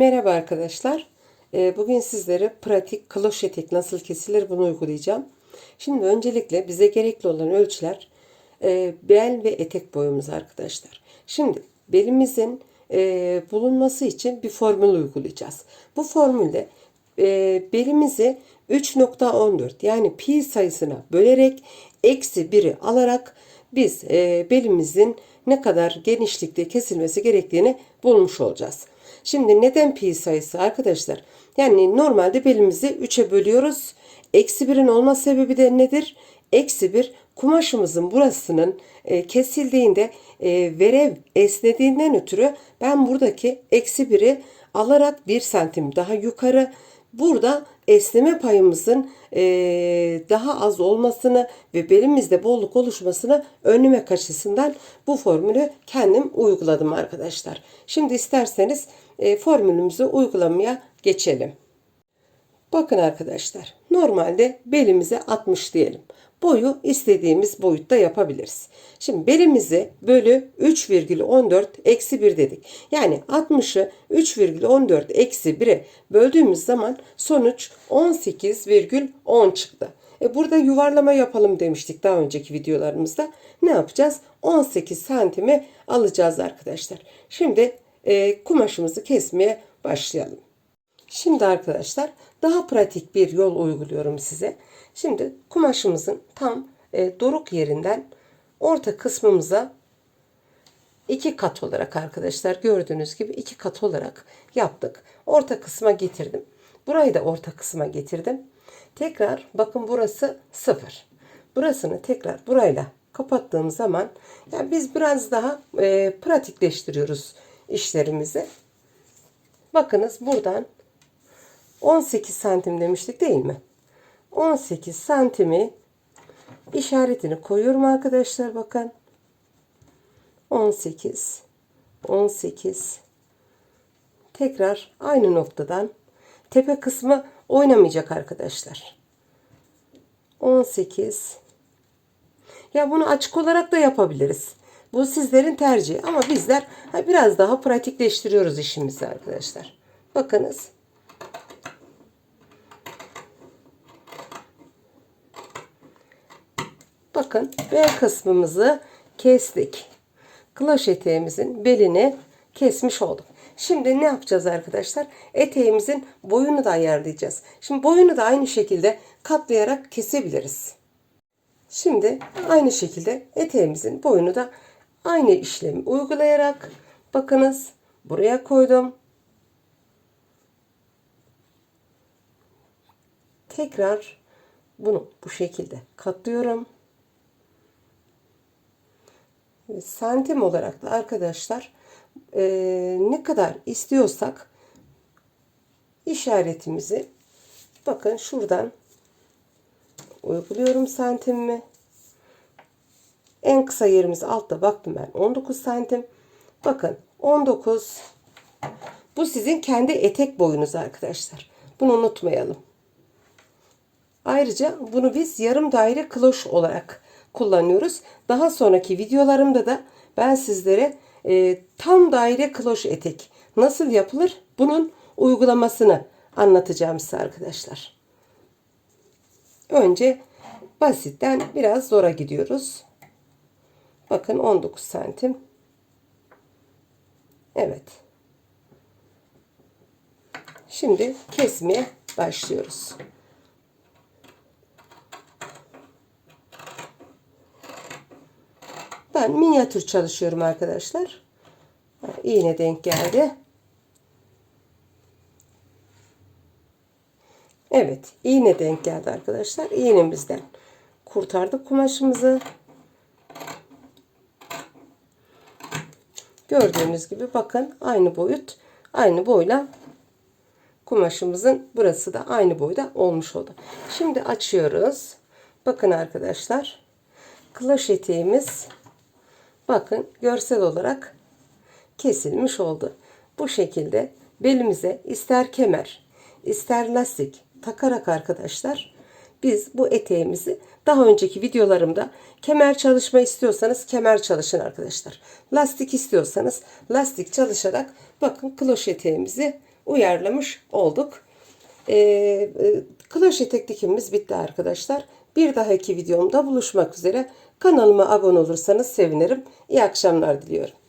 Merhaba arkadaşlar. Ee, Bugün sizlere pratik kloş etek nasıl kesilir bunu uygulayacağım. Şimdi öncelikle bize gerekli olan ölçüler e, bel ve etek boyumuz arkadaşlar. Şimdi belimizin e, bulunması için bir formül uygulayacağız. Bu formülde e, belimizi 3.14 yani pi sayısına bölerek eksi 1'i alarak biz belimizin ne kadar genişlikte kesilmesi gerektiğini bulmuş olacağız. Şimdi neden pi sayısı arkadaşlar? Yani normalde belimizi 3'e bölüyoruz. Eksi 1'in olma sebebi de nedir? Eksi 1 kumaşımızın burasının e, kesildiğinde e, verev esnediğinden ötürü ben buradaki eksi 1'i alarak 1 santim daha yukarı burada esneme payımızın e, daha az olmasını ve belimizde bolluk oluşmasını önlemek açısından bu formülü kendim uyguladım arkadaşlar. Şimdi isterseniz e, formülümüzü uygulamaya geçelim. Bakın arkadaşlar normalde belimize 60 diyelim. Boyu istediğimiz boyutta yapabiliriz. Şimdi belimizi bölü 3,14 eksi 1 dedik. Yani 60'ı 3,14 eksi 1'e böldüğümüz zaman sonuç 18,10 çıktı. E burada yuvarlama yapalım demiştik daha önceki videolarımızda. Ne yapacağız? 18 santimi alacağız arkadaşlar. Şimdi e, kumaşımızı kesmeye başlayalım. Şimdi arkadaşlar daha pratik bir yol uyguluyorum size. Şimdi kumaşımızın tam e, doruk yerinden orta kısmımıza iki kat olarak arkadaşlar gördüğünüz gibi iki kat olarak yaptık. Orta kısma getirdim. Burayı da orta kısma getirdim. Tekrar bakın burası sıfır. Burasını tekrar burayla kapattığım zaman yani biz biraz daha e, pratikleştiriyoruz işlerimizi. Bakınız buradan 18 santim demiştik değil mi? 18 santimi işaretini koyuyorum arkadaşlar bakın. 18 18 tekrar aynı noktadan tepe kısmı oynamayacak arkadaşlar. 18 ya bunu açık olarak da yapabiliriz. Bu sizlerin tercihi ama bizler biraz daha pratikleştiriyoruz işimizi arkadaşlar. Bakınız. Bakın B kısmımızı kestik. Kloş eteğimizin belini kesmiş olduk. Şimdi ne yapacağız arkadaşlar? Eteğimizin boyunu da ayarlayacağız. Şimdi boyunu da aynı şekilde katlayarak kesebiliriz. Şimdi aynı şekilde eteğimizin boyunu da aynı işlemi uygulayarak bakınız buraya koydum. Tekrar bunu bu şekilde katlıyorum. Santim olarak da arkadaşlar e, ne kadar istiyorsak işaretimizi bakın şuradan uyguluyorum santimimi. En kısa yerimiz altta baktım ben 19 santim. Bakın 19 bu sizin kendi etek boyunuz arkadaşlar. Bunu unutmayalım. Ayrıca bunu biz yarım daire kloş olarak kullanıyoruz. Daha sonraki videolarımda da ben sizlere e, tam daire kloş etek nasıl yapılır bunun uygulamasını anlatacağım size arkadaşlar. Önce basitten biraz zora gidiyoruz. Bakın 19 santim. Evet. Şimdi kesmeye başlıyoruz. Ben minyatür çalışıyorum arkadaşlar. İğne denk geldi. Evet, iğne denk geldi arkadaşlar. İğnemizden kurtardık kumaşımızı. Gördüğünüz gibi bakın aynı boyut, aynı boyla kumaşımızın burası da aynı boyda olmuş oldu. Şimdi açıyoruz. Bakın arkadaşlar. Kloş eteğimiz bakın görsel olarak kesilmiş oldu. Bu şekilde belimize ister kemer, ister lastik takarak arkadaşlar biz bu eteğimizi daha önceki videolarımda kemer çalışma istiyorsanız kemer çalışın arkadaşlar. Lastik istiyorsanız lastik çalışarak bakın kloş eteğimizi uyarlamış olduk. Ee, e, kloş etek dikimimiz bitti arkadaşlar. Bir dahaki videomda buluşmak üzere. Kanalıma abone olursanız sevinirim. İyi akşamlar diliyorum.